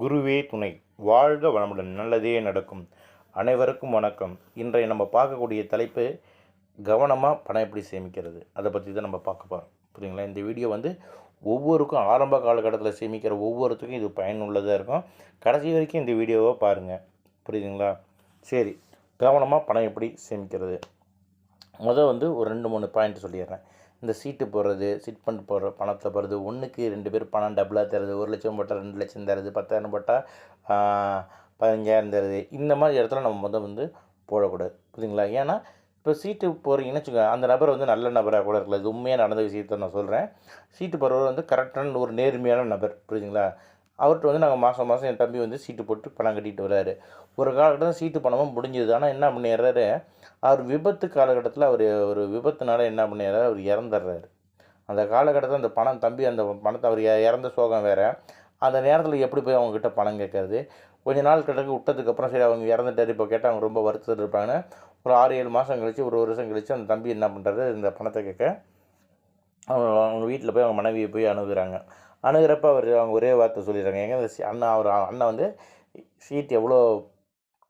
குருவே துணை வாழ்க வளமுடன் நல்லதே நடக்கும். அனைவருக்கும் வணக்கம். இன்றைய நம்ம பார்க்கக்கூடிய தலைப்பு கவனமாக பணம் எப்படி சேமிக்கிறது? அதை பற்றி தான் நம்ம பார்க்க போகிறோம் புரியுங்களா? இந்த வீடியோ வந்து ஒவ்வொருக்கும் ஆரம்ப காலகட்டத்தில் சேமிக்கிற ஒவ்வொருத்துக்கும் இது பயனுள்ளதாக இருக்கும். கடைசி வரைக்கும் இந்த வீடியோவை பாருங்கள் புரியுதுங்களா? சரி கவனமாக பணம் எப்படி சேமிக்கிறது? முதல் வந்து ஒரு ரெண்டு மூணு பாயிண்ட் சொல்லிடுறேன். இந்த சீட்டு போடுறது சிட் ஃபண்ட் போடுற பணத்தை போடுறது ஒன்றுக்கு ரெண்டு பேர் பணம் டபுளாக தருது ஒரு லட்சம் போட்டால் ரெண்டு லட்சம் தருது பத்தாயிரம் போட்டால் பதினஞ்சாயிரம் தருது இந்த மாதிரி இடத்துல நம்ம முதல் வந்து போடக்கூடாது புரியுதுங்களா? ஏன்னா இப்போ சீட்டு போகிறீங்கன்னு வச்சுக்கோங்க அந்த நபர் வந்து நல்ல நபராக கூட இருக்கல இது உண்மையாக நடந்த விஷயத்த நான் சொல்கிறேன் சீட்டு போடுறவர் வந்து கரெக்டான ஒரு நேர்மையான நபர் புரியுதுங்களா? அவர்கிட்ட வந்து நாங்கள் மாதம் மாதம் என் தம்பி வந்து சீட்டு போட்டு பணம் கட்டிட்டு வராரு. ஒரு காலகட்டத்தில் சீட்டு பணமும் முடிஞ்சது. ஆனால் என்ன பண்ணிடுறாரு? அவர் விபத்து காலகட்டத்தில் அவர் ஒரு விபத்துனால என்ன பண்ணிடுறாரு? அவர் இறந்துடுறாரு. அந்த காலகட்டத்தில் அந்த பணம் தம்பி அந்த பணத்தை அவர் இறந்த சோகம் வேறு. அந்த நேரத்தில் எப்படி போய் அவங்கக்கிட்ட பணம் கேட்கறது? கொஞ்ச நாள் கிட்டக்கு விட்டதுக்கப்புறம் சரி அவங்க இறந்துட்டார். இப்போ கேட்டால் அவங்க ரொம்ப வருத்தத்தில் இருப்பாங்கன்னு ஒரு ஆறு ஏழு மாதம் கழித்து ஒரு வருஷம் கழித்து அந்த தம்பி என்ன பண்ணுறாரு இந்த பணத்தை கேட்க அவங்க அவங்க வீட்டில் போய் அவங்க மனைவியை போய் அணுகுறாங்க. அணுகிறப்ப அவர் அவங்க ஒரே வார்த்தை சொல்லிடுறாங்க. எங்கே இந்த அண்ணா அவர் அண்ணன் வந்து சீட் எவ்வளோ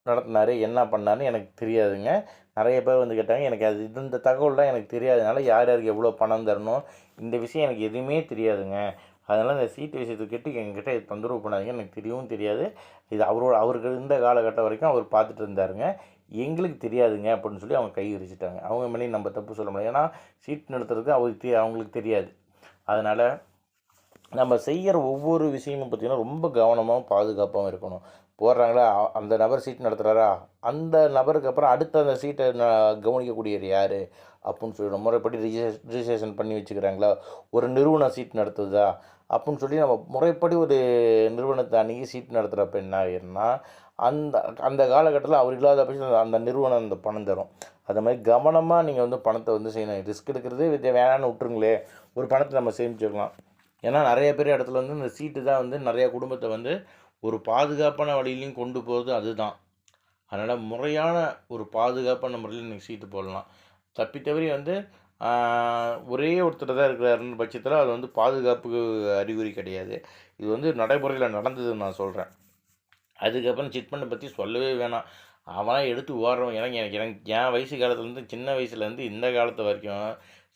நடத்தினாரு என்ன பண்ணாருன்னு எனக்கு தெரியாதுங்க. நிறைய பேர் வந்து கேட்டாங்க எனக்கு அது இந்த தகவல்லாம் எனக்கு தெரியாதனால யார் யாருக்கு எவ்வளோ பணம் தரணும் இந்த விஷயம் எனக்கு எதுவுமே தெரியாதுங்க. அதனால் இந்த சீட்டு விஷயத்தை கேட்டு எங்கிட்ட இது தொந்தரவு பண்ணாதீங்க எனக்கு தெரியவும் தெரியாது. இது அவரோட அவருக்கு இருந்த காலகட்டம் வரைக்கும் அவர் பார்த்துட்டு இருந்தாருங்க. எங்களுக்கு தெரியாதுங்க அப்படின்னு சொல்லி அவங்க கை விரிச்சிட்டாங்க. அவங்க மேலேயும் நம்ம தப்பு சொல்ல முடியாது. ஏன்னா சீட் நடத்துறதுக்கு அவருக்கு அவங்களுக்கு தெரியாது. அதனால் நம்ம செய்கிற ஒவ்வொரு விஷயமும் பார்த்திங்கன்னா ரொம்ப கவனமாகவும் பாதுகாப்பாகவும் இருக்கணும். போடுறாங்களா அந்த நபர் சீட் நடத்துகிறாரா அந்த நபருக்கு அப்புறம் அடுத்த அந்த சீட்டை நான் கவனிக்கக்கூடியவர் யார்? அப்படின்னு சொல்லி முறைப்படி ரிஜிஸ்ட் ரிஜிஸ்ட்ரேஷன் பண்ணி வச்சுக்கிறாங்களா? ஒரு நிறுவனம் சீட் நடத்துதா? அப்படின்னு சொல்லி நம்ம முறைப்படி ஒரு நிறுவனத்தை அன்றைக்கி சீட் நடத்துகிறப்ப என்ன ஆயிரும்னா அந்த அந்த காலகட்டத்தில் அவர் இல்லாத பட்சம் அந்த நிறுவனம் அந்த பணம் தரும். அது மாதிரி கவனமாக நீங்கள் வந்து பணத்தை வந்து செய்யணும். ரிஸ்க் எடுக்கிறது இது வேணான்னு விட்டுருங்களே. ஒரு பணத்தை நம்ம சேமிச்சுக்கலாம். ஏன்னா நிறைய பேர் இடத்துல வந்து இந்த சீட்டு தான் வந்து நிறையா குடும்பத்தை வந்து ஒரு பாதுகாப்பான வழியிலையும் கொண்டு போகிறது அதுதான். அதனால் முறையான ஒரு பாதுகாப்பான முறையில் நீங்கள் சீட்டு போடலாம். தப்பி தவறி வந்து ஒரே ஒருத்தர் தான் இருக்கிறாருன்ற பட்சத்தில் அது வந்து பாதுகாப்புக்கு அறிகுறி கிடையாது. இது வந்து நடைமுறையில் நடந்ததுன்னு நான் சொல்கிறேன் அதுக்கப்புறம் சிட் பண்ணை பற்றி சொல்லவே வேணாம். அவனாக எடுத்து ஓடுறவன். எனக்கு எனக்கு எனக்கு என் வயசு காலத்துலேருந்து சின்ன வயசுலேருந்து இந்த காலத்து வரைக்கும்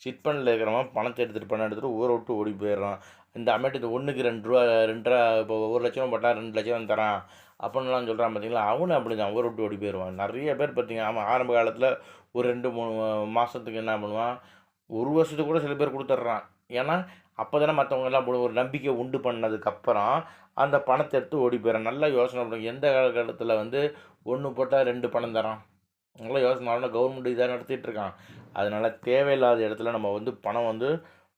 சிட் பண்ணில் இருக்கிறவன் பணத்தை எடுத்துகிட்டு பணம் எடுத்துகிட்டு ஊரை விட்டு ஓடி போயிடுறான். இந்த அமௌண்ட் இது ஒன்றுக்கு ரெண்டு ரூபா ரெண்டு ரூபா இப்போ ஒரு லட்சம் போட்டால் ரெண்டு லட்சம் தரான். அப்படின்லாம் சொல்கிறான் பார்த்தீங்களா அவனும் அப்படி தான் ஊரை விட்டு ஓடி போயிடுவான் நிறைய பேர் பார்த்தீங்கன்னா அவன் ஆரம்ப காலத்தில் ஒரு ரெண்டு மூணு மாதத்துக்கு என்ன பண்ணுவான்? ஒரு வருஷத்துக்கு கூட சில பேர் கொடுத்துட்றான். ஏன்னா அப்போ தானே மற்றவங்க எல்லாம் ஒரு நம்பிக்கை உண்டு பண்ணதுக்கப்புறம் அந்த பணத்தை எடுத்து ஓடி போயிடறான். நல்லா யோசனை பண்ணுங்க எந்த காலகட்டத்தில் வந்து ஒன்று போட்டால் ரெண்டு பணம் தரான்? நல்லா யோசனை பண்ணணும் கவர்மெண்ட் இதாக நடத்திட்டு இருக்கான். அதனால் தேவையில்லாத இடத்துல நம்ம வந்து பணம் வந்து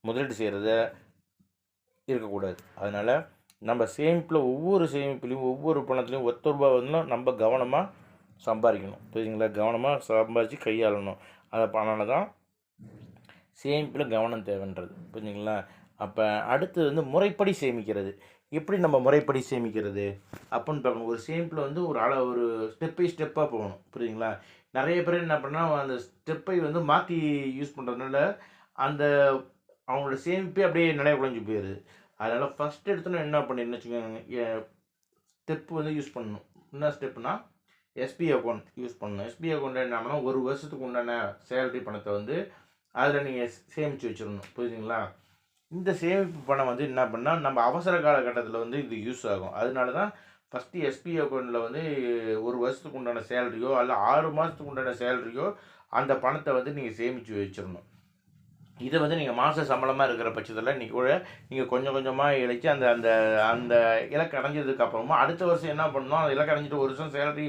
முதலீடு செய்கிறத இருக்கக்கூடாது. அதனால் நம்ம சேமிப்பில் ஒவ்வொரு சேமிப்புலையும் ஒவ்வொரு பணத்துலையும் ஒத்த ரூபா வந்து நம்ம கவனமாக சம்பாதிக்கணும். புரியுதுங்களா? கவனமாக சம்பாதிச்சு கையாளணும். அதை பணம் தான் சேமிப்பில் கவனம் தேவைன்றது. புரிஞ்சுங்களா? அப்போ அடுத்தது வந்து முறைப்படி சேமிக்கிறது. எப்படி நம்ம முறைப்படி சேமிக்கிறது? அப்படின்னு பார்க்கணும் ஒரு சேமிப்பில் வந்து ஒரு அள ஒரு ஸ்டெப் பை ஸ்டெப்பாக போகணும். புரியுதுங்களா? நிறைய பேர் என்ன பண்ணால் அந்த ஸ்டெப்பை வந்து மாற்றி யூஸ் பண்ணுறதுனால அந்த அவங்களோட சேமிப்பே அப்படியே நினைவு குறைஞ்சி போயிடுது. அதனால் ஃபஸ்ட்டு எடுத்தோன்னே என்ன பண்ணிருன்னு வச்சுக்கோங்க. ஸ்டெப் வந்து யூஸ் பண்ணணும். என்ன ஸ்டெப்னா எஸ்பி அக்கௌண்ட் யூஸ் பண்ணணும். எஸ்பி அக்கௌண்ட் என்ன பண்ணால் ஒரு வருஷத்துக்கு உண்டான சேலரி பணத்தை வந்து அதில் நீங்கள் சேமித்து வச்சிடணும். புரியுதுங்களா? இந்த சேமிப்பு பணம் வந்து என்ன பண்ணால் நம்ம அவசர காலகட்டத்தில் வந்து இது யூஸ் ஆகும். அதனால தான் ஃபஸ்ட்டு எஸ்பி அக்கௌண்ட்டில் வந்து ஒரு வருஷத்துக்கு உண்டான சேலரியோ அல்ல ஆறு மாதத்துக்கு உண்டான சேலரியோ அந்த பணத்தை வந்து நீங்கள் சேமித்து வச்சிடணும். இதை வந்து நீங்கள் மாத சம்பளமாக இருக்கிற பட்சத்தில் நீங்கள் கூட நீங்கள் கொஞ்சம் கொஞ்சமாக இழைச்சி அந்த அந்த அந்த இலக்கு அடைஞ்சதுக்கு அப்புறமா அடுத்த வருஷம் என்ன பண்ணணும் அந்த இலக்கு அடைஞ்சிட்டு ஒரு வருஷம் சேலரி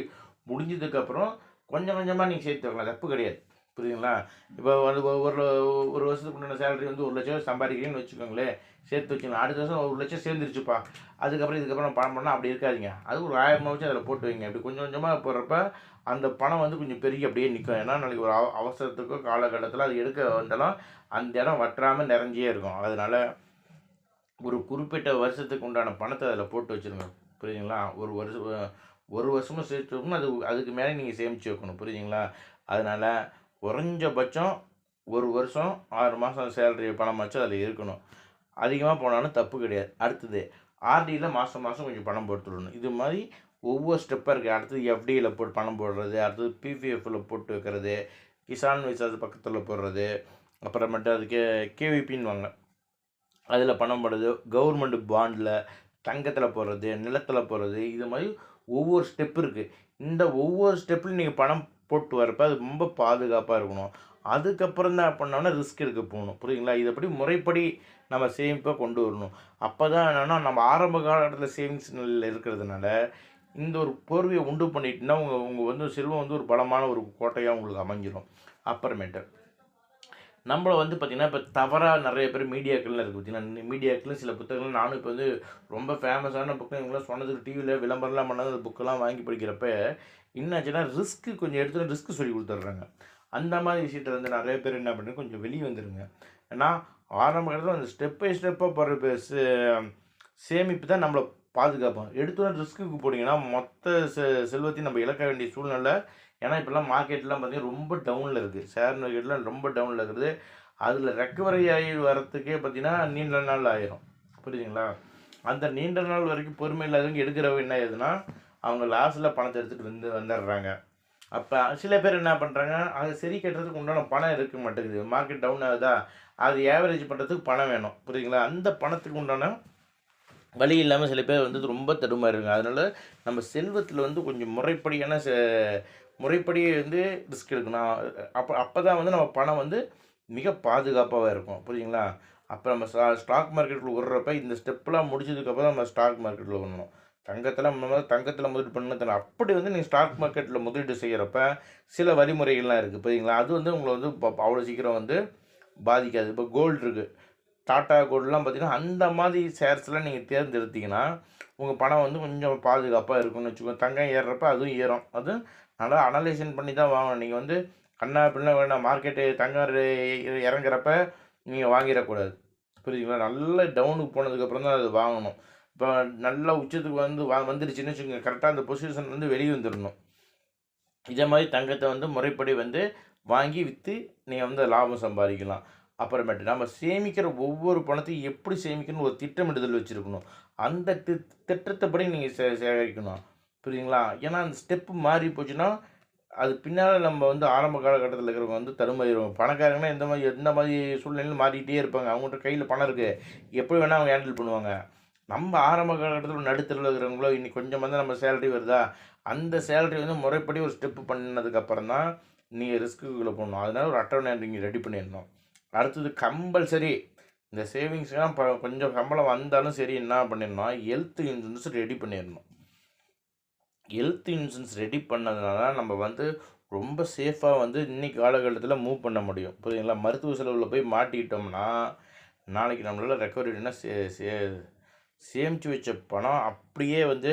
முடிஞ்சதுக்கப்புறம் கொஞ்சம் கொஞ்சமாக நீங்கள் சேர்த்து வைக்கலாம் தப்பு கிடையாது. புரியுதுங்களா? இப்போ வந்து ஒரு ஒரு வருஷத்துக்கு முன்னாடி சேலரி வந்து ஒரு லட்சம் சம்பாதிக்கிறீங்கன்னு வச்சுக்கோங்களேன் சேர்த்து வச்சுக்கலாம் அடுத்த வருஷம் ஒரு லட்சம் சேர்ந்துருச்சுப்பா. அதுக்கப்புறம் இதுக்கப்புறம் பணம் பண்ணால் அப்படி இருக்காதீங்க. அது ஒரு ஆயிரம் வச்சு அதில் போட்டு வைங்க. அப்படி கொஞ்சம் கொஞ்சமாக போடுறப்ப அந்த பணம் வந்து கொஞ்சம் பெருகி அப்படியே நிற்கும் ஏன்னா நாளைக்கு ஒரு அவ- அவசரத்துக்கோ காலகட்டத்தில் அது எடுக்க வந்தாலும் அந்த இடம் வற்றாமல் நிறைஞ்சே இருக்கும். அதனால் ஒரு குறிப்பிட்ட வருஷத்துக்கு உண்டான பணத்தை அதில் போட்டு வச்சுருங்க. புரியுதுங்களா? ஒரு வருஷம் ஒரு வருஷமும் சேர்த்து வைக்கணும். அது அதுக்கு மேலே நீங்கள் சேமித்து வைக்கணும். புரியுதுங்களா? அதனால் குறைஞ்சபட்சம் ஒரு வருஷம் ஆறு மாதம் சேலரி பணம் வச்சு அதில் இருக்கணும். அதிகமாக போனாலும் தப்பு கிடையாது. அடுத்தது ஆர்டியில் மாதம் மாதம் கொஞ்சம் பணம் போட்டு விடணும். இது மாதிரி ஒவ்வொரு ஸ்டெப்பாக இருக்குது அடுத்தது எஃப்டியில் போட்டு பணம் போடுறது அடுத்தது பிபிஎஃப்பில் போட்டு வைக்கிறது கிசான் விசாஸ் பக்கத்தில் போடுறது அப்புறமேட்டு அதுக்கு கேவிபின்னு வாங்க. அதில் பணம் போடுறது கவர்மெண்ட் பாண்டில் தங்கத்தில் போடுறது நிலத்தில் போடுறது இது மாதிரி ஒவ்வொரு ஸ்டெப் இருக்குது இந்த ஒவ்வொரு ஸ்டெப்பில் நீங்கள் பணம் போட்டு வரப்போ அது ரொம்ப பாதுகாப்பாக இருக்கணும். அதுக்கப்புறம் தான் பண்ணோம்னா ரிஸ்க் எடுக்க போகணும். புரியுங்களா இதைப்படி முறைப்படி நம்ம சேமிப்பாக கொண்டு வரணும். அப்போ தான் என்னென்னா நம்ம ஆரம்ப காலகட்டத்தில் சேவிங்ஸ் நிலையில் இருக்கிறதுனால இந்த ஒரு போர்வையை உண்டு பண்ணிட்டுனா உங்கள் உங்கள் வந்து செல்வம் வந்து ஒரு பலமான ஒரு கோட்டையாக உங்களுக்கு அமைஞ்சிரும். அப்புறமேட்டு. நம்மளை வந்து பார்த்திங்கன்னா இப்போ தவறாக நிறைய பேர் மீடியாக்கள்லாம் இருக்குது பார்த்திங்கன்னா மீடியாக்களும் சில புத்தகங்கள். நானும் இப்போ வந்து ரொம்ப ஃபேமஸான புக்கு இவங்களாம் சொன்னதுக்கு டிவியில் விளம்பரம்லாம் பண்ணாத அந்த புக்கெல்லாம் வாங்கி படிக்கிறப்ப என்னாச்சுன்னா ரிஸ்க்கு கொஞ்சம் எடுத்து ரிஸ்க்கு சொல்லி கொடுத்துட்றாங்க. அந்த மாதிரி விஷயத்தில் வந்து நிறைய பேர் என்ன பண்ணுறது கொஞ்சம் வெளியே வந்துடுங்க ஏன்னா ஆரம்ப காலத்தில் அந்த ஸ்டெப் பை ஸ்டெப்பாக போகிற சேமிப்பு தான் நம்மளை பாதுகாப்போம் எடுத்தோன்னே ரிஸ்க்குக்கு போனீங்கன்னா மொத்த செ செல்வத்தையும் நம்ம இழக்க வேண்டிய சூழ்நிலை ஏன்னா இப்போல்லாம் மார்க்கெட்லாம் பார்த்தீங்கன்னா ரொம்ப டவுனில் இருக்குது ஷேர் மார்க்கெட்லாம் ரொம்ப டவுனில் இருக்குது. அதில் ரெக்கவரி ஆகி வரத்துக்கே பார்த்தீங்கன்னா நீண்ட நாள் ஆயிரும். புரியுதுங்களா? அந்த நீண்ட நாள் வரைக்கும் பொறுமை இல்லாதவங்க எடுக்கிறவங்க என்ன ஆகுதுன்னா அவங்க லாஸில் பணத்தை எடுத்துகிட்டு வந்து வந்துடுறாங்க. அப்போ சில பேர் என்ன பண்ணுறாங்க அது சரி கட்டுறதுக்கு உண்டான பணம் இருக்க மாட்டேங்குது. மார்க்கெட் டவுன் ஆகுதா? அது ஏவரேஜ் பண்ணுறதுக்கு பணம் வேணும். புரியுதுங்களா? அந்த பணத்துக்கு உண்டான வழி இல்லாமல் சில பேர் வந்து ரொம்ப தடுமாறுங்க அதனால் நம்ம செல்வத்தில் வந்து கொஞ்சம் முறைப்படியான செ முறைப்படி வந்து ரிஸ்க் எடுக்கணும். அப்போ அப்போ தான் வந்து நம்ம பணம் வந்து மிக பாதுகாப்பாக இருக்கும். புரியுங்களா அப்போ நம்ம ஸ்டா ஸ்டாக் மார்க்கெட்டில் விடுறப்ப இந்த ஸ்டெப்லாம் முடிச்சதுக்கப்புறம் நம்ம ஸ்டாக் மார்க்கெட்டில் விடணும் தங்கத்தில் முதல்ல தங்கத்தில் முதலீடு பண்ணதில்ல அப்படி வந்து நீங்கள் ஸ்டாக் மார்க்கெட்டில் முதலீடு செய்கிறப்ப சில வழிமுறைகள்லாம் இருக்குது புரியுங்களா அது வந்து உங்களை வந்து அவ்வளோ சீக்கிரம் வந்து பாதிக்காது. இப்போ கோல்டு இருக்குது டாட்டா கோல்டுலாம் பார்த்திங்கன்னா அந்த மாதிரி ஷேர்ஸ்லாம் நீங்கள் தேர்ந்தெடுத்தீங்கன்னா உங்கள் பணம் வந்து கொஞ்சம் பாதுகாப்பாக இருக்கும்னு வச்சுக்கோங்க. தங்கம் ஏறுறப்ப அதுவும் ஏறும். அது அதனால் அனலைசன் பண்ணி தான் வாங்கணும். நீங்கள் வந்து கண்ணா பின்னா வேணாம் மார்க்கெட்டு தங்கம் இறங்குறப்ப நீங்கள் வாங்கிடக்கூடாது. புரியுதுங்களா? நல்ல டவுனுக்கு போனதுக்கப்புறம் தான் அது வாங்கணும். இப்போ நல்லா உச்சத்துக்கு வந்து வா வந்துருச்சுன்னு வச்சுக்கோங்க. கரெக்டாக அந்த பொசிஷன் வந்து வெளியே வந்துடணும் இதே மாதிரி தங்கத்தை வந்து முறைப்படி வந்து வாங்கி விற்று நீங்கள் வந்து லாபம் சம்பாதிக்கலாம். அப்புறமேட்டு நம்ம சேமிக்கிற ஒவ்வொரு பணத்தையும் எப்படி சேமிக்கணும்னு ஒரு திட்டமிடுதல் வச்சுருக்கணும். அந்த தி திட்டத்தைப்படி நீங்கள் சே சேகரிக்கணும். புரியுதுங்களா ஏன்னா அந்த ஸ்டெப்பு மாறி போச்சுன்னா அது பின்னால் நம்ம வந்து ஆரம்ப காலகட்டத்தில் இருக்கிறவங்க வந்து தடுமாறிடுவாங்க. பணக்காரங்கன்னா எந்த மாதிரி எந்த மாதிரி சூழ்நிலையிலும் மாறிக்கிட்டே இருப்பாங்க. அவங்கள்ட்ட கையில் பணம் இருக்குது எப்படி வேணால் அவங்க ஹேண்டில் பண்ணுவாங்க. நம்ம ஆரம்ப காலகட்டத்தில் நடுத்தரில் இருக்கிறவங்களோ இன்னைக்கு கொஞ்சம் வந்து நம்ம சேலரி வருதா? அந்த சேலரி வந்து முறைப்படி ஒரு ஸ்டெப்பு பண்ணதுக்கப்புறம் தான் நீங்கள் ரிஸ்க்குள்ளே போடணும். அதனால ஒரு அட்டவணை நீங்கள் ரெடி பண்ணிடணும். அடுத்தது கம்பல்சரி இந்த சேவிங்ஸ்லாம் ப கொஞ்சம் சம்பளம் வந்தாலும் சரி என்ன பண்ணிடணும்? ஹெல்த் இன்சூரன்ஸ் ரெடி பண்ணிடணும். ஹெல்த் இன்சூரன்ஸ் ரெடி பண்ணதுனால நம்ம வந்து ரொம்ப சேஃபாக வந்து இன்றைக்கி காலகட்டத்தில் மூவ் பண்ண முடியும். புரியுதுங்களா? மருத்துவ செலவில் போய் மாட்டிக்கிட்டோம்னா நாளைக்கு நம்மளால் ரெக்கவரினா சே சே சேமித்து வச்ச பணம் அப்படியே வந்து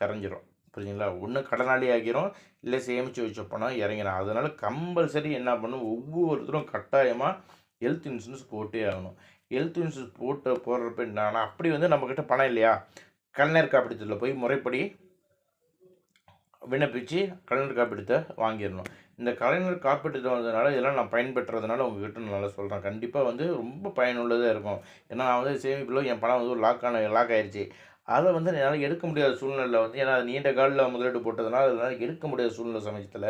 கரைஞ்சிரும். புரியுதுங்களா? ஒன்று கடனாளி ஆகிரும் இல்லை சேமித்து வச்ச பணம் இறங்கிடும் அதனால் கம்பல்சரி என்ன பண்ணும் ஒவ்வொருத்தரும் கட்டாயமாக ஹெல்த் இன்சூரன்ஸ் போட்டே ஆகணும். ஹெல்த் இன்சூரன்ஸ் போட்டு போடுறப்ப என்னன்னா அப்படி வந்து நம்மக்கிட்ட பணம் இல்லையா? கலைஞர் காப்பீட்டுத்தில் போய் முறைப்படி விண்ணப்பித்து கலைஞர் காப்பீட்டத்தை வாங்கிடணும். இந்த கலைஞர் காப்பீட்டு வந்ததுனால இதெல்லாம் நான் பயன்பெற்றதுனால உங்ககிட்ட நல்லா சொல்கிறேன் கண்டிப்பாக வந்து ரொம்ப பயனுள்ளதாக இருக்கும். ஏன்னா நான் வந்து சேமிப்பில் என் பணம் வந்து ஒரு லாக் ஆன லாக் ஆயிடுச்சு அதை வந்து என்னால் எடுக்க முடியாத சூழ்நிலை வந்து ஏன்னா அது நீண்ட காலில் முதலீடு போட்டதுனால அதனால் எடுக்க முடியாத சூழ்நிலை சமயத்தில்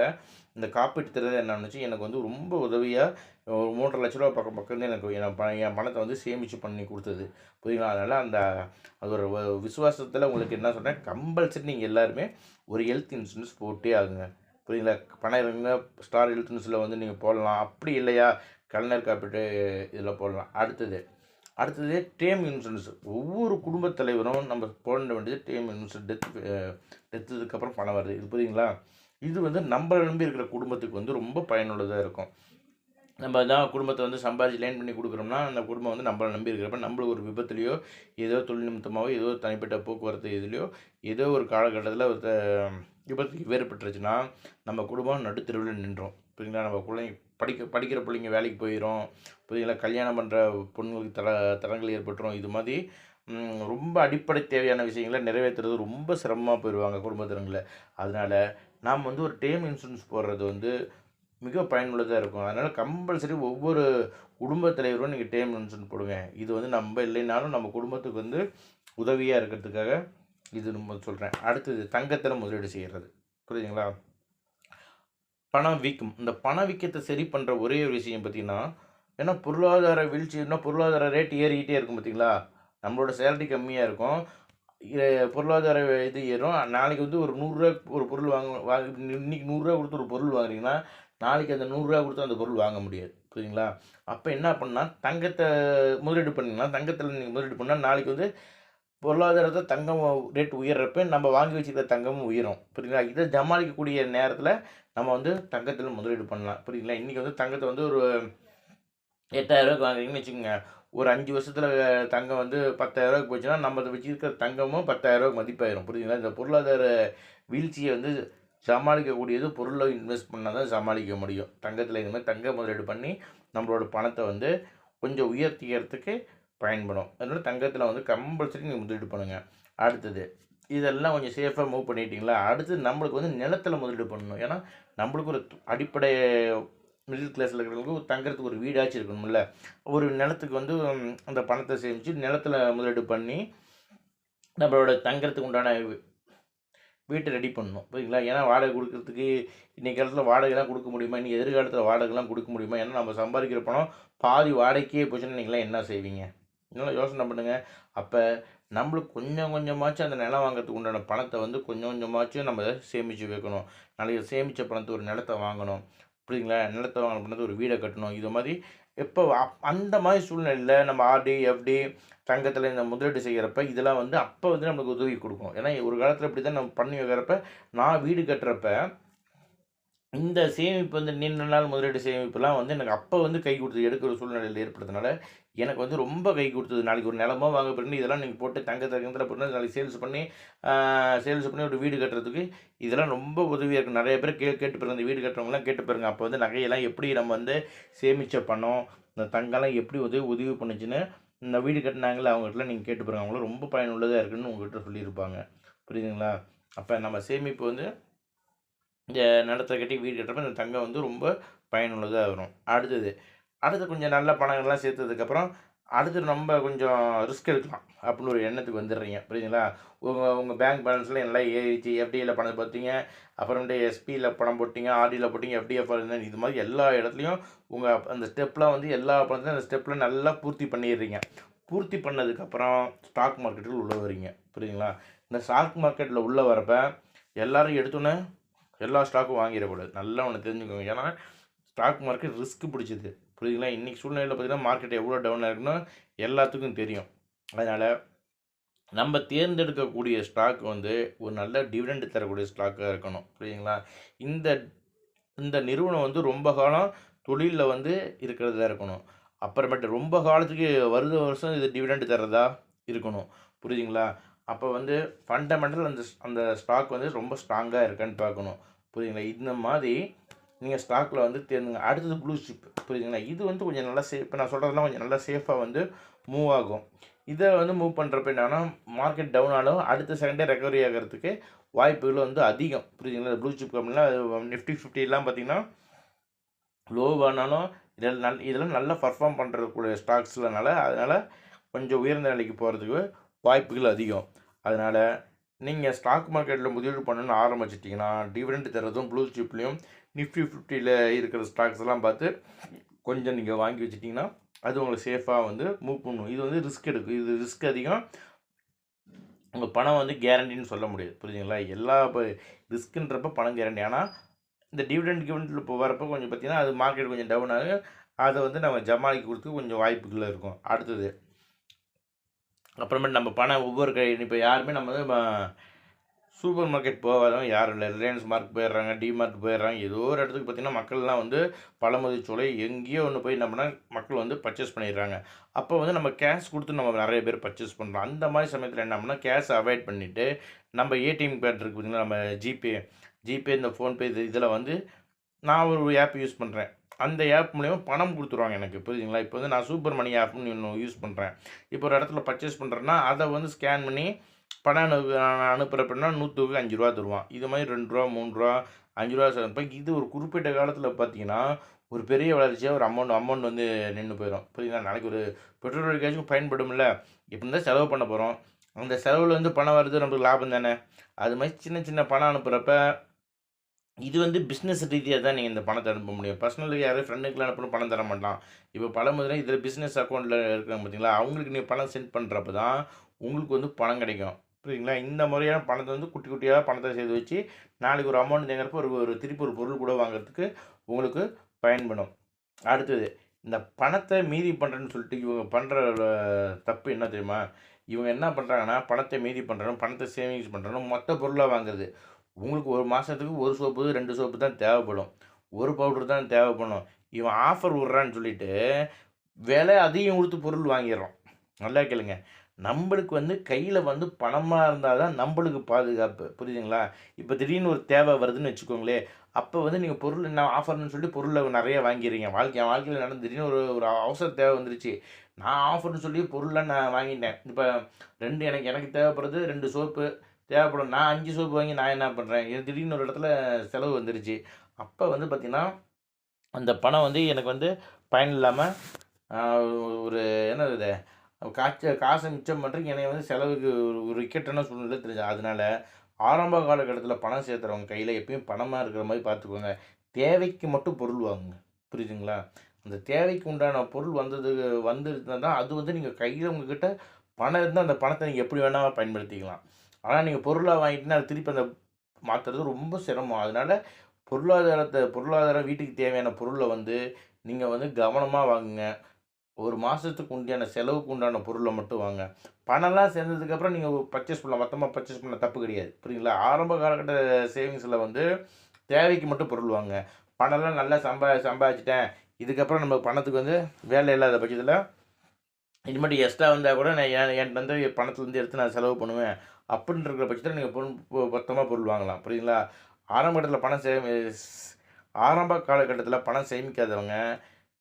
இந்த காப்பீட்டு திட்டம் என்ன எனக்கு வந்து ரொம்ப உதவியாக ஒரு மூன்றரை லட்ச ரூபா பக்கம் பக்கம் எனக்கு என் என் பணத்தை வந்து சேமித்து பண்ணி கொடுத்தது. புரியுங்களா அதனால் அந்த அது ஒரு விசுவாசத்தில் உங்களுக்கு என்ன சொன்னேன்? கம்பல்சரி நீங்கள் எல்லாருமே ஒரு ஹெல்த் இன்சூரன்ஸ் போட்டே ஆகுங்க. புரியுங்களா பணம் இருங்க ஸ்டார் ஹெல்த் இன்சூரன்ஸில் வந்து நீங்கள் போடலாம். அப்படி இல்லையா? கலைஞர் காப்பீட்டு இதில் போடலாம். அடுத்தது அடுத்தது டேம் இன்சூரன்ஸ் ஒவ்வொரு குடும்பத் தலைவரும் நம்ம போட வேண்டியது டேம் இன்சூரன்ஸ் டெத் டெத்துக்கு அப்புறம் பணம் வருது. இது புரியுங்களா இது வந்து நம்ம நம்பி இருக்கிற குடும்பத்துக்கு வந்து ரொம்ப பயனுள்ளதாக இருக்கும். நம்ம தான் குடும்பத்தை வந்து சம்பாதிச்சு லேன் பண்ணி கொடுக்குறோம்னா அந்த குடும்பம் வந்து நம்மளை நம்பி இருக்கிறப்ப நம்மளுக்கு ஒரு விபத்துலேயோ ஏதோ தொழில் நிமித்தமாகவோ ஏதோ தனிப்பட்ட போக்குவரத்து இதுலையோ ஏதோ ஒரு காலகட்டத்தில் ஒரு விபத்துக்கு வேறுபட்டுருச்சுன்னா நம்ம குடும்பம் நடுத்தெருவில் நின்றோம் புரியுங்களா நம்ம பிள்ளைங்க படிக்க படிக்கிற பிள்ளைங்க வேலைக்கு போயிடும் புரியுங்களா கல்யாணம் பண்ணுற பொண்ணுங்களுக்கு தட தடங்கள் ஏற்பட்டுரும். இது மாதிரி ரொம்ப அடிப்படை தேவையான விஷயங்களை நிறைவேற்றுறது ரொம்ப சிரமமாக போயிடுவாங்க குடும்பத்தினங்களை. அதனால் நாம் வந்து ஒரு டேம் இன்சூரன்ஸ் போடுறது வந்து மிக பயனுள்ளதாக இருக்கும். அதனால் கம்பல்சரி ஒவ்வொரு குடும்பத் தலைவரும் நீங்கள் டேம் இன்சூரன்ஸ் போடுங்க. இது வந்து நம்ம இல்லைனாலும் நம்ம குடும்பத்துக்கு வந்து உதவியாக இருக்கிறதுக்காக இது நம்ம சொல்கிறேன் அடுத்தது தங்கத்தில் முதலீடு செய்கிறது புரியுதுங்களா? பணம் வீக்கம். இந்த பண வீக்கத்தை சரி பண்ணுற ஒரே ஒரு விஷயம் பார்த்தீங்கன்னா ஏன்னா பொருளாதார வீழ்ச்சின்னா பொருளாதார ரேட் ஏறிக்கிட்டே இருக்கும் பார்த்தீங்களா? நம்மளோட சேலரி கம்மியாக இருக்கும். பொருளாதார இது ஏறும். நாளைக்கு வந்து ஒரு நூறுரூவா ஒரு பொருள் வாங்க வாங்க இன்னைக்கு நூறுரூவா கொடுத்து ஒரு பொருள் வாங்குறீங்கன்னா நாளைக்கு அந்த நூறுரூவா கொடுத்து அந்த பொருள் வாங்க முடியாது. புரியுங்களா அப்போ என்ன பண்ணால் தங்கத்தை முதலீடு பண்ணிங்கன்னா தங்கத்தில் நீங்கள் முதலீடு பண்ணால் நாளைக்கு வந்து பொருளாதாரத்தை தங்கம் ரேட் உயர்றப்ப நம்ம வாங்கி வச்சுக்கிற தங்கமும் உயரும். புரியுங்களா இதை சமாளிக்கக்கூடிய நேரத்தில் நம்ம வந்து தங்கத்தில் முதலீடு பண்ணலாம். புரியுங்களா இன்றைக்கி வந்து தங்கத்தை வந்து ஒரு எட்டாயிரரூவாக்கு வாங்குறீங்கன்னு வச்சுக்கோங்க. ஒரு அஞ்சு வருஷத்தில் தங்கம் வந்து பத்தாயிரரூவாக்கு போச்சுன்னா நம்ம அதை வச்சுருக்கிற தங்கமும் பத்தாயிரரூவாக்கு மதிப்பாயிரும். புரியுதுங்களா? இந்த பொருளாதார வீழ்ச்சியை வந்து சமாளிக்கக்கூடியது பொருளை இன்வெஸ்ட் பண்ணால் தான் சமாளிக்க முடியும். தங்கத்தில் இந்த மாதிரி தங்க முதலீடு பண்ணி நம்மளோட பணத்தை வந்து கொஞ்சம் உயர்த்திக்கிறதுக்கு பயன்படும். அதனால் தங்கத்தில் வந்து கம்பல்சரி நீங்கள் முதலீடு பண்ணுங்கள் அடுத்தது இதெல்லாம் கொஞ்சம் சேஃபாக மூவ் பண்ணிட்டீங்களா? அடுத்து நம்மளுக்கு வந்து நிலத்தில் முதலீடு பண்ணணும். ஏன்னா நம்மளுக்கு ஒரு அடிப்படை மிடில் கிளாஸில் இருக்கிறவங்களுக்கு தங்குறதுக்கு ஒரு வீடாச்சும் இருக்கணும்ல. ஒரு நிலத்துக்கு வந்து அந்த பணத்தை சேமித்து நிலத்தில் முதலீடு பண்ணி நம்மளோட தங்குறதுக்கு உண்டான வீட்டை ரெடி பண்ணணும். புரியுங்களா ஏன்னா வாடகை கொடுக்கறதுக்கு இன்றைக்கி காலத்தில் வாடகைலாம் கொடுக்க முடியுமா? இன்றைக்கி எதிர்காலத்தில் வாடகைலாம் கொடுக்க முடியுமா? ஏன்னா நம்ம சம்பாதிக்கிற பணம் பாதி வாடகைக்கே போச்சுன்னா நீங்களாம் என்ன செய்வீங்க? இதெல்லாம் யோசனை பண்ணுங்கள் அப்போ நம்மளுக்கு கொஞ்சம் கொஞ்சமாச்சும் அந்த நிலம் வாங்குறதுக்கு உண்டான பணத்தை வந்து கொஞ்சம் கொஞ்சமாச்சும் நம்ம சேமித்து வைக்கணும். நாளைக்கு சேமித்த பணத்தை ஒரு நிலத்தை வாங்கணும். புரியுதுங்களா? நிலத்தை வாங்கின ஒரு வீடை கட்டணும். இது மாதிரி எப்போ அப்- அந்த மாதிரி சூழ்நிலையில் நம்ம ஆர்டி எஃப்டி தங்கத்தில் இந்த முதலீடு செய்கிறப்ப இதெல்லாம் வந்து அப்போ வந்து நம்மளுக்கு உதவி கொடுக்கும். ஏன்னா ஒரு காலத்தில் இப்படி தான் நம்ம பண்ணி வைக்கிறப்ப நான் வீடு கட்டுறப்ப இந்த சேமிப்பு வந்து நீண்ட நாள் முதலீடு சேமிப்புலாம் வந்து எனக்கு அப்போ வந்து கை கொடுத்து எடுக்கிற சூழ்நிலையில் ஏற்படுறதுனால எனக்கு வந்து ரொம்ப கை கொடுத்தது. நாளைக்கு ஒரு நிலமோ வாங்க பிறகு இதெல்லாம் நீங்கள் போட்டு தங்க தங்கத்தில் போட்டு நாளைக்கு சேல்ஸ் பண்ணி சேல்ஸ் பண்ணி ஒரு வீடு கட்டுறதுக்கு இதெல்லாம் ரொம்ப உதவியாக இருக்கும் நிறைய பேர் கே கேட்டு பாருங்க. இந்த வீடு கட்டுறவங்களாம் கேட்டு பாருங்க. அப்போ வந்து நகையெல்லாம் எப்படி நம்ம வந்து சேமித்த பணம் இந்த தங்கம்லாம் எப்படி உதவி உதவி பண்ணுச்சுன்னு இந்த வீடு கட்டினாங்களே அவங்ககிட்டலாம் நீங்கள் கேட்டு பாருங்க. அவங்களும் ரொம்ப பயனுள்ளதாக இருக்குன்னு உங்கள்கிட்ட சொல்லியிருப்பாங்க. புரியுதுங்களா? அப்போ நம்ம சேமிப்பு வந்து இந்த நிலத்தை கட்டி வீடு கட்டுறப்ப இந்த தங்கம் வந்து ரொம்ப பயனுள்ளதாக வரும் அடுத்தது அடுத்து கொஞ்சம் நல்ல பணங்கள்லாம் சேர்த்ததுக்கப்புறம் அடுத்து நம்ம கொஞ்சம் ரிஸ்க் எடுக்கலாம் அப்படின்னு ஒரு எண்ணத்துக்கு வந்துடுறீங்க. புரியுதுங்களா? உங்கள் உங்கள் பேங்க் பேலன்ஸில் எல்லாம் ஏறிச்சு எஃப்டியில் பணம் பார்த்தீங்க அப்புறமேட்டு எஸ்பியில் பணம் போட்டிங்க. ஆர்டியில் போட்டிங்க. எஃப்டிஎஃப் இது மாதிரி எல்லா இடத்துலையும் உங்கள் அந்த ஸ்டெப்லாம் வந்து எல்லா பணத்தையும் அந்த ஸ்டெப்பில் நல்லா பூர்த்தி பண்ணிடுறீங்க. பூர்த்தி பண்ணதுக்கப்புறம் ஸ்டாக் மார்க்கெட்டுக்கு உள்ளே வரீங்க. புரியுதுங்களா? இந்த ஸ்டாக் மார்க்கெட்டில் உள்ளே வரப்போ எல்லோரும் எடுத்தோன்னே எல்லா ஸ்டாக்கும் வாங்கிடக்கூடாது. நல்லா ஒன்று தெரிஞ்சுக்கோங்க. ஏன்னா ஸ்டாக் மார்க்கெட் ரிஸ்க் பிடிச்சது. புரியுதுங்களா? இன்றைக்கி சூழ்நிலையில் பார்த்தீங்கன்னா மார்க்கெட் எவ்வளோ டவுனாக இருக்குன்னு எல்லாத்துக்கும் தெரியும். அதனால் நம்ம தேர்ந்தெடுக்கக்கூடிய ஸ்டாக் வந்து ஒரு நல்ல டிவிடெண்ட் தரக்கூடிய ஸ்டாக்காக இருக்கணும். புரியுதுங்களா? இந்த இந்த நிறுவனம் வந்து ரொம்ப காலம் தொழிலில் வந்து இருக்கிறதா இருக்கணும். அப்புறமேட்டு ரொம்ப காலத்துக்கு வருட வருஷம் இது டிவிடெண்ட் தர்றதா இருக்கணும். புரியுதுங்களா? அப்போ வந்து ஃபண்டமெண்டல் அந்த அந்த ஸ்டாக் வந்து ரொம்ப ஸ்ட்ராங்காக இருக்கான்னு பார்க்கணும். புரியுதுங்களா? இந்த மாதிரி நீங்கள் ஸ்டாக்கில் வந்து தேர்ந்துங்க. அடுத்தது ப்ளூ சிப் புரியுதுங்களா? இது வந்து கொஞ்சம் நல்லா சேஃப் இப்போ நான் சொல்கிறதுலாம் கொஞ்சம் நல்லா சேஃபாக வந்து மூவ் ஆகும். இதை வந்து மூவ் பண்ணுறப்ப என்னென்னா மார்க்கெட் டவுன் ஆனாலும் அடுத்த செகண்டே ரெக்கவரி ஆகிறதுக்கு வாய்ப்புகள் வந்து அதிகம். புரியுதுங்களா? ப்ளூ சிப் கம்பெனிலாம் நிஃப்டி ஃபிஃப்டிலாம் பார்த்திங்கன்னா லோவானாலும் இதில் நல் இதெல்லாம் நல்லா பர்ஃபார்ம் பண்ணுறக்கூடிய ஸ்டாக்ஸ்லனால அதனால் கொஞ்சம் உயர்ந்த நிலைக்கு போகிறதுக்கு வாய்ப்புகள் அதிகம். அதனால் நீங்கள் ஸ்டாக் மார்க்கெட்டில் முதலீடு பண்ணணும்னு ஆரம்பிச்சிட்டிங்கன்னா டிவிடெண்ட் தரதும் ப்ளூ சிப்லேயும் நிஃப்டி ஃபிஃப்டியில் இருக்கிற ஸ்டாக்ஸ் எல்லாம் பார்த்து கொஞ்சம் நீங்கள் வாங்கி வச்சிட்டிங்கன்னா அது உங்களுக்கு சேஃபாக வந்து மூவ் பண்ணும். இது வந்து ரிஸ்க் எடுக்கும். இது ரிஸ்க் அதிகம். உங்கள் பணம் வந்து கேரண்டின்னு சொல்ல முடியாது. புரியுதுங்களா? எல்லா இப்போ ரிஸ்க்குன்றப்ப பணம் கேரண்டி ஆனால் இந்த டிவிடெண்ட் கிவிடெண்டில் இப்போ வரப்போ கொஞ்சம் பார்த்தீங்கன்னா அது மார்க்கெட் கொஞ்சம் டவுன் ஆகும். அதை வந்து நம்ம ஜமாளிக்க கொடுத்து கொஞ்சம் வாய்ப்புகள் இருக்கும். அடுத்தது அப்புறமேட்டு நம்ம பணம் ஒவ்வொரு கை இப்போ யாருமே நம்ம வந்து சூப்பர் மார்க்கெட் போகாதவங்க யாரும் இல்லை. ரிலையன்ஸ் மார்க் போயிடுறாங்க டிமார்ட் போயிடுறாங்க. ஏதோ ஒரு இடத்துக்கு பார்த்தீங்கன்னா மக்கள்லாம் வந்து பழமுதிர்ச்சோலை எங்கேயோ ஒன்று போய் நம்மனா மக்கள் வந்து பர்ச்சேஸ் பண்ணிடுறாங்க. அப்போ வந்து நம்ம கேஷ் கொடுத்து நம்ம நிறைய பேர் பர்ச்சேஸ் பண்ணுறோம் அந்த மாதிரி சமயத்தில் என்ன பண்ணால் கேஷை அவாய்ட் பண்ணிவிட்டு நம்ம ஏடிஎம் கார்டு இருக்குது பார்த்தீங்கன்னா நம்ம ஜிபே ஜிபே இந்த ஃபோன்பே இது இதில் வந்து நான் ஒரு ஆப் யூஸ் பண்ணுறேன் அந்த ஆப் மூலயமா பணம் கொடுத்துருவாங்க எனக்கு புரியுதுங்களா? இப்போ வந்து நான் சூப்பர் மணி ஆப்னு இன்னும் யூஸ் பண்ணுறேன் இப்போ ஒரு இடத்துல பர்ச்சேஸ் பண்ணுறேன்னா அதை வந்து ஸ்கேன் பண்ணி பணம் அனு அனுப்புகிறப்பன்னா நூற்றுக்கு அஞ்சு ரூபா தருவான். இது மாதிரி ரெண்டு ரூபா மூணு ரூபா அஞ்சு ரூபா இப்போ இது ஒரு குறிப்பிட்ட காலத்தில் பார்த்தீங்கன்னா ஒரு பெரிய வளர்ச்சியாக ஒரு அமௌண்ட் அமௌண்ட் வந்து நின்று போயிடும் புரியுதுங்களா? நாளைக்கு ஒரு பெட்ரோல் வரைக்காச்சும் பயன்படும்ல. இப்போ இருந்தால் செலவு பண்ண போகிறோம் அந்த செலவில் வந்து பணம் வருது நம்மளுக்கு லாபம் தானே? அது மாதிரி சின்ன சின்ன பணம் அனுப்புகிறப்ப இது வந்து பிஸ்னஸ் ரீதியாக தான் நீங்கள் இந்த பணத்தை அனுப்ப முடியும். பர்சனலுக்கு யாரும் ஃப்ரெண்டுக்குலாம் அனுப்பணும் பணம் தர மாட்டான். இப்போ பல முதல்ல இதில் பிஸ்னஸ் அக்கௌண்ட்டில் இருக்கிறாங்க பார்த்தீங்களா அவங்களுக்கு நீங்கள் பணம் சென்ட் பண்ணுறப்ப தான் உங்களுக்கு வந்து பணம் கிடைக்கும். புரியுதுங்களா? இந்த முறையான பணத்தை வந்து குட்டி குட்டியாக பணத்தை சேர்த்து வச்சு நாளைக்கு ஒரு அமௌண்ட் தேங்கிறப்ப ஒரு ஒரு திருப்பி ஒரு பொருள் கூட வாங்குறதுக்கு உங்களுக்கு பயன்படும். அடுத்தது இந்த பணத்தை மீதி பண்ணுறேன்னு சொல்லிட்டு இவங்க பண்ணுற தப்பு என்ன தெரியுமா? இவங்க என்ன பண்ணுறாங்கன்னா பணத்தை மீதி பண்ணுறணும் பணத்தை சேவிங்ஸ் பண்ணுறணும் மொத்த பொருளாக வாங்குறது. உங்களுக்கு ஒரு மாதத்துக்கு ஒரு சோப்பு ரெண்டு சோப்பு தான் தேவைப்படும். ஒரு பவுடர் தான் தேவைப்படும். இவன் ஆஃபர் விட்றான்னு சொல்லிட்டு விலை அதிகம் கொடுத்து பொருள் வாங்கிடுறோம் நல்லா கேளுங்க. நம்மளுக்கு வந்து கையில் வந்து பணமாக இருந்தால் தான் நம்மளுக்கு பாதுகாப்பு. புரியுதுங்களா? இப்போ திடீர்னு ஒரு தேவை வருதுன்னு வச்சுக்கோங்களேன் அப்போ வந்து நீங்கள் பொருள் என்ன ஆஃபர்னு சொல்லி பொருளை நிறைய வாங்கிடுறீங்க. வாழ்க்கை என் வாழ்க்கையில் நடந்து திடீர்னு ஒரு ஒரு அவசர தேவை வந்துருச்சு. நான் ஆஃபர்னு சொல்லி பொருளை நான் வாங்கிட்டேன். இப்போ ரெண்டு எனக்கு எனக்கு தேவைப்படுறது ரெண்டு சோப்பு தேவைப்படும். நான் அஞ்சு சோப்பு வாங்கி நான் என்ன பண்ணுறேன் எனக்கு திடீர்னு ஒரு இடத்துல செலவு வந்துருச்சு. அப்போ வந்து பார்த்திங்கன்னா அந்த பணம் வந்து எனக்கு வந்து பயன் இல்லாமல் ஒரு என்னது இது? காய்ச்ச காசை மிச்சம் பண்ணுறதுக்கு என்னை வந்து செலவுக்கு ஒரு ஒரு இக்கட்டான சூழ்நிலை தெரிஞ்சு அதனால் ஆரம்ப காலகட்டத்தில் பணம் சேர்த்துறவங்க கையில் எப்பயும் பணமாக இருக்கிற மாதிரி பார்த்துக்கோங்க தேவைக்கு மட்டும் பொருள் வாங்குங்க. புரியுதுங்களா? அந்த தேவைக்கு உண்டான பொருள் வந்ததுக்கு வந்துருந்தால் தான் அது வந்து நீங்கள் கையில் உங்ககிட்ட பணம் இருந்தால் அந்த பணத்தை நீங்கள் எப்படி வேணால் பயன்படுத்திக்கலாம். ஆனால் நீங்கள் பொருளாக வாங்கிட்டுனா அது திருப்பி அந்த மாற்றுறது ரொம்ப சிரமம். அதனால் பொருளாதாரத்தை பொருளாதாரம் வீட்டுக்கு தேவையான பொருளை வந்து நீங்கள் வந்து கவனமாக வாங்குங்க. ஒரு மாதத்துக்கு உண்டான செலவுக்கு உண்டான பொருளை மட்டும் வாங்க. பணம்லாம் சேர்ந்ததுக்கப்புறம் நீங்கள் பர்ச்சேஸ் பண்ணலாம். மொத்தமாக பர்ச்சேஸ் பண்ண தப்பு கிடையாது. புரியுங்களா ஆரம்ப காலகட்ட சேவிங்ஸில் வந்து தேவைக்கு மட்டும் பொருள் வாங்க. பணம்லாம் நல்லா சம்பா சம்பாதிச்சிட்டேன். இதுக்கப்புறம் நம்ம பணத்துக்கு வந்து வேலை இல்லாத பட்சத்தில் இது மட்டும் எக்ஸ்ட்ரா வந்தால் கூட நான் என் என்கிட்ட வந்து பணத்துலேருந்து எடுத்து நான் செலவு பண்ணுவேன். அப்படின்னு இருக்கிற பட்சத்தில் நீங்கள் பொருள் மொத்தமாக பொருள் வாங்கலாம். புரியுங்களா ஆரம்ப கட்டத்தில் பணம் சே ஆரம்ப காலகட்டத்தில் பணம் சேமிக்காதவங்க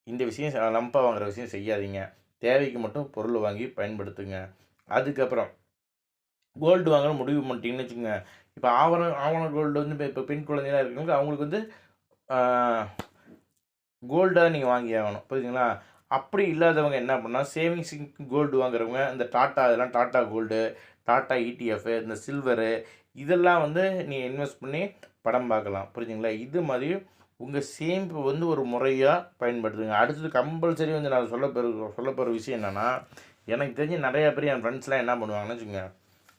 இந்த விஷயம் லம்பாக வாங்குகிற விஷயம் செய்யாதீங்க. தேவைக்கு மட்டும் பொருள் வாங்கி பயன்படுத்துங்க. அதுக்கப்புறம் கோல்டு வாங்கணும் முடிவு பண்ணிட்டீங்கன்னு வச்சுக்கோங்க. இப்போ ஆவணம் ஆவண கோல்டு வந்து இப்போ இப்போ பெண் குழந்தைலாம் இருக்கவங்க அவங்களுக்கு வந்து கோல்டாக நீங்கள் வாங்கி ஆகணும். புரியுதுங்களா? அப்படி இல்லாதவங்க என்ன பண்ணால் சேவிங்ஸுக்கு கோல்டு வாங்குறவங்க இந்த டாட்டா இதெல்லாம் டாட்டா கோல்டு டாட்டா இடிஎஃப் இந்த சில்வரு இதெல்லாம் வந்து நீங்கள் இன்வெஸ்ட் பண்ணி படம் பார்க்கலாம். புரிஞ்சுங்களா? இது மாதிரி உங்கள் சேமிப்பு வந்து ஒரு முறையாக பயன்படுத்துங்க. அடுத்தது கம்பல்சரி வந்து நான் சொல்ல போகிற சொல்ல போகிற விஷயம் என்னென்னா எனக்கு தெரிஞ்சு நிறையா பேர் என் ஃப்ரெண்ட்ஸ்லாம் என்ன பண்ணுவாங்கன்னு வச்சுக்கோங்க.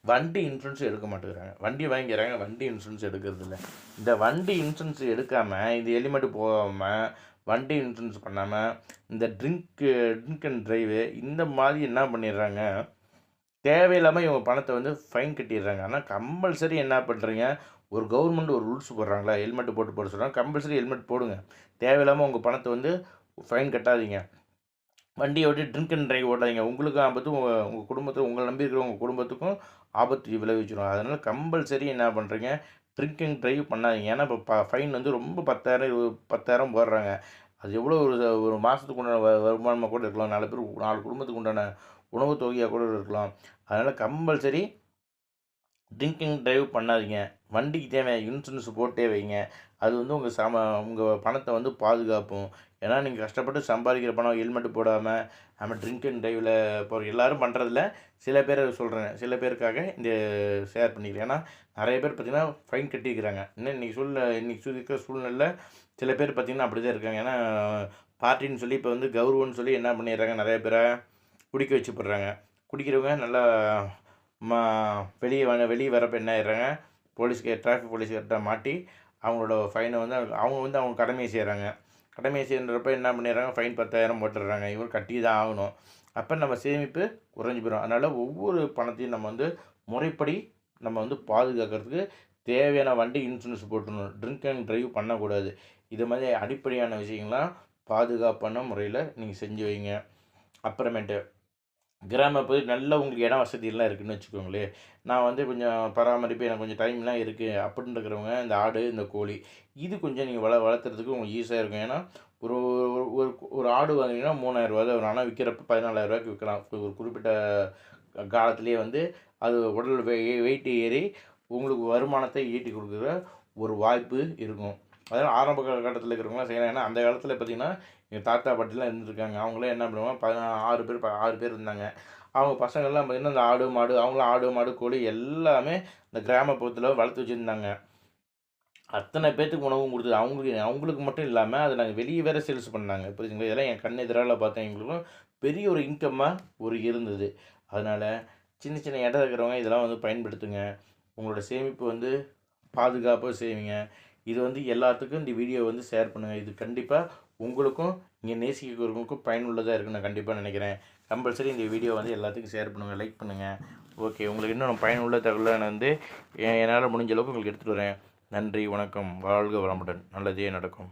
வண்டி இன்சூரன்ஸ் எடுக்க மாட்டேங்கிறாங்க. வண்டி வாங்கிக்கிறாங்க வண்டி இன்சூரன்ஸ் எடுக்கிறது இல்லை. இந்த வண்டி இன்சூரன்ஸ் எடுக்காமல் இது ஹெல்மெட் போகாமல் வண்டி இன்சூரன்ஸ் பண்ணாமல் இந்த ட்ரிங்க்கு ட்ரிங்க் அண்ட் ட்ரைவு இந்த மாதிரி என்ன பண்ணிடுறாங்க? தேவையில்லாமல் இவங்க பணத்தை வந்து ஃபைன் கட்டிடுறாங்க. ஆனால் கம்பல்சரி என்ன பண்ணுறீங்க ஒரு கவர்மெண்ட் ஒரு ரூல்ஸ் போடுறாங்களா? ஹெல்மெட் போட்டு போட சொல்கிறாங்க கம்பல்சரி ஹெல்மெட் போடுங்க. தேவையில்லாமல் உங்கள் பணத்தை வந்து ஃபைன் கட்டாதீங்க. வண்டியை ஓட்டி ட்ரிங்க் அண்ட் ட்ரைவ் ஓடாதீங்க. உங்களுக்கும் ஆபத்து உங்கள் உங்கள் குடும்பத்தில் உங்களை நம்பி இருக்கிற உங்கள் குடும்பத்துக்கும் ஆபத்து விளைவிச்சிடும் அதனால் கம்பல்சரி என்ன பண்ணுறீங்க ட்ரிங்க் அண்ட் ட்ரைவ் பண்ணாதீங்க. ஏன்னா இப்போ ப ஃபைன் வந்து ரொம்ப பத்தாயிரம் இருபது பத்தாயிரம் போடுறாங்க. அது எவ்வளோ ஒரு ஒரு மாதத்துக்கு உண்டான வருமானமாக கூட இருக்கலாம். நாலு பேர் நாலு குடும்பத்துக்கு உண்டான உணவு தொகையாக கூட இருக்கலாம். அதனால் கம்பல்சரி ட்ரிங்கிங் டிரைவ் பண்ணாதீங்க. வண்டிக்கு தேவையான இன்சூரன்ஸ் போட்டே வைங்க. அது வந்து உங்கள் சம உங்கள் பணத்தை வந்து பாதுகாப்பும் ஏன்னா நீங்கள் கஷ்டப்பட்டு சம்பாதிக்கிற பணம் ஹெல்மெட் போடாமல் நம்ம ட்ரிங்க் அண்ட் டிரைவில் போகிற எல்லாரும் பண்ணுறதில்ல சில பேர் சொல்கிறேன் சில பேருக்காக இந்த ஷேர் பண்ணிக்கிறேன். ஏன்னா நிறைய பேர் பார்த்திங்கன்னா ஃபைன் கட்டியிருக்கிறாங்க. இன்னும் இன்றைக்கி சூழ்நிலை இன்றைக்கி இருக்கிற சூழ்நிலையில் சில பேர் பார்த்திங்கன்னா அப்படி தான் இருக்காங்க. ஏன்னா பார்ட்டின்னு சொல்லி இப்போ வந்து கௌரவம்னு சொல்லி என்ன பண்ணிடுறாங்க? நிறைய பேரை குடிக்க வச்சு போடுறாங்க குடிக்கிறவங்க நல்லா மா வெளியே வ வெளியே வரப்போ என்ன ஆயிடுறாங்க? போலீஸ்க்கு டிராஃபிக் போலீஸ்கிட்ட மாட்டி அவங்களோட ஃபைனை வந்து அவங்க வந்து அவங்க கடமையை செய்கிறாங்க கடமையை செய்கிறப்ப என்ன பண்ணிடுறாங்க? ஃபைன் பத்தாயிரம் போட்டுடுறாங்க. இவர் கட்டி தான் ஆகணும். அப்போ நம்ம சேமிப்பு குறைஞ்சி போயிடும் அதனால் ஒவ்வொரு பணத்தையும் நம்ம வந்து முறைப்படி நம்ம வந்து பாதுகாக்கிறதுக்கு தேவையான வண்டி இன்சூரன்ஸ் போட்டுடணும். ட்ரிங்க் அண்ட் ட்ரைவ் பண்ணக்கூடாது. இது மாதிரி அடிப்படையான விஷயங்கள்லாம் பாதுகாப்பான முறையில் நீங்கள் செஞ்சு வைங்க. அப்புறமேட்டு கிராம போய் நல்ல உங்களுக்கு இடம் வசதியெல்லாம் இருக்குதுன்னு வச்சுக்கோங்களேன். நான் வந்து கொஞ்சம் பராமரிப்பு எனக்கு கொஞ்சம் டைம்லாம் இருக்குது அப்படின்னு இருக்கிறவங்க இந்த ஆடு இந்த கோழி இது கொஞ்சம் நீங்கள் வள வளர்த்துறதுக்கு உங்களுக்கு ஈஸியாக இருக்கும். ஏன்னா ஒரு ஒரு ஒரு ஒரு ஆடு வாங்கினீங்கன்னா மூணாயிரரூவா தான் ஆனால் விற்கிறப்ப பதினாலாயிரரூவாய்க்கு விற்கலாம் ஒரு குறிப்பிட்ட காலத்துலேயே வந்து அது உடல் வெயிட் ஏறி உங்களுக்கு வருமானத்தை ஈட்டி கொடுக்குற ஒரு வாய்ப்பு இருக்கும். அதனால் ஆரம்ப காலகட்டத்தில் இருக்கிறவங்களாம் செய்யலாம். ஏன்னா அந்த காலத்தில் பார்த்திங்கன்னா எங்கள் தாத்தா பாட்டிலாம் இருந்திருக்காங்க. அவங்களாம் என்ன பண்ணுவாங்க? பதினா ஆறு பேர் ஆறு பேர் இருந்தாங்க. அவங்க பசங்கள்லாம் பார்த்திங்கன்னா இந்த ஆடு மாடு அவங்களும் ஆடு மாடு கோழி எல்லாமே இந்த கிராமப்புறத்தில் வளர்த்து வச்சுருந்தாங்க. அத்தனை பேர்த்துக்கு உணவும் கொடுத்தது. அவங்களுக்கு அவங்களுக்கு மட்டும் இல்லாமல் அதை நாங்கள் வெளியே வேறு சேல்ஸ் பண்ணாங்க. புரியுதுங்களா இதெல்லாம் என் கண் எதிரால் பார்த்தேன் எங்களுக்கும் பெரிய ஒரு இன்கம்மாக ஒரு இருந்தது. அதனால் சின்ன சின்ன இடம் இருக்கிறவங்க இதெல்லாம் வந்து பயன்படுத்துங்க. உங்களோட சேமிப்பு வந்து பாதுகாப்பாக செய்வீங்க. இது வந்து எல்லாத்துக்கும் இந்த வீடியோ வந்து ஷேர் பண்ணுங்கள் இது கண்டிப்பாக உங்களுக்கும் இங்கே நேசிக்கிறவங்களுக்கும் பயனுள்ளதாக இருக்குன்னு நான் கண்டிப்பாக நினைக்கிறேன். கம்பல்சரி இந்த வீடியோ வந்து எல்லாத்துக்கும் ஷேர் பண்ணுங்கள் லைக் பண்ணுங்கள் ஓகே உங்களுக்கு இன்னும் பயனுள்ள தகவலை நான் வந்து என்னால் முடிஞ்ச அளவுக்கு உங்களுக்கு எடுத்துகிட்டு வரேன். நன்றி வணக்கம் வாழ்க வளமுடன். நல்லதே நடக்கும்.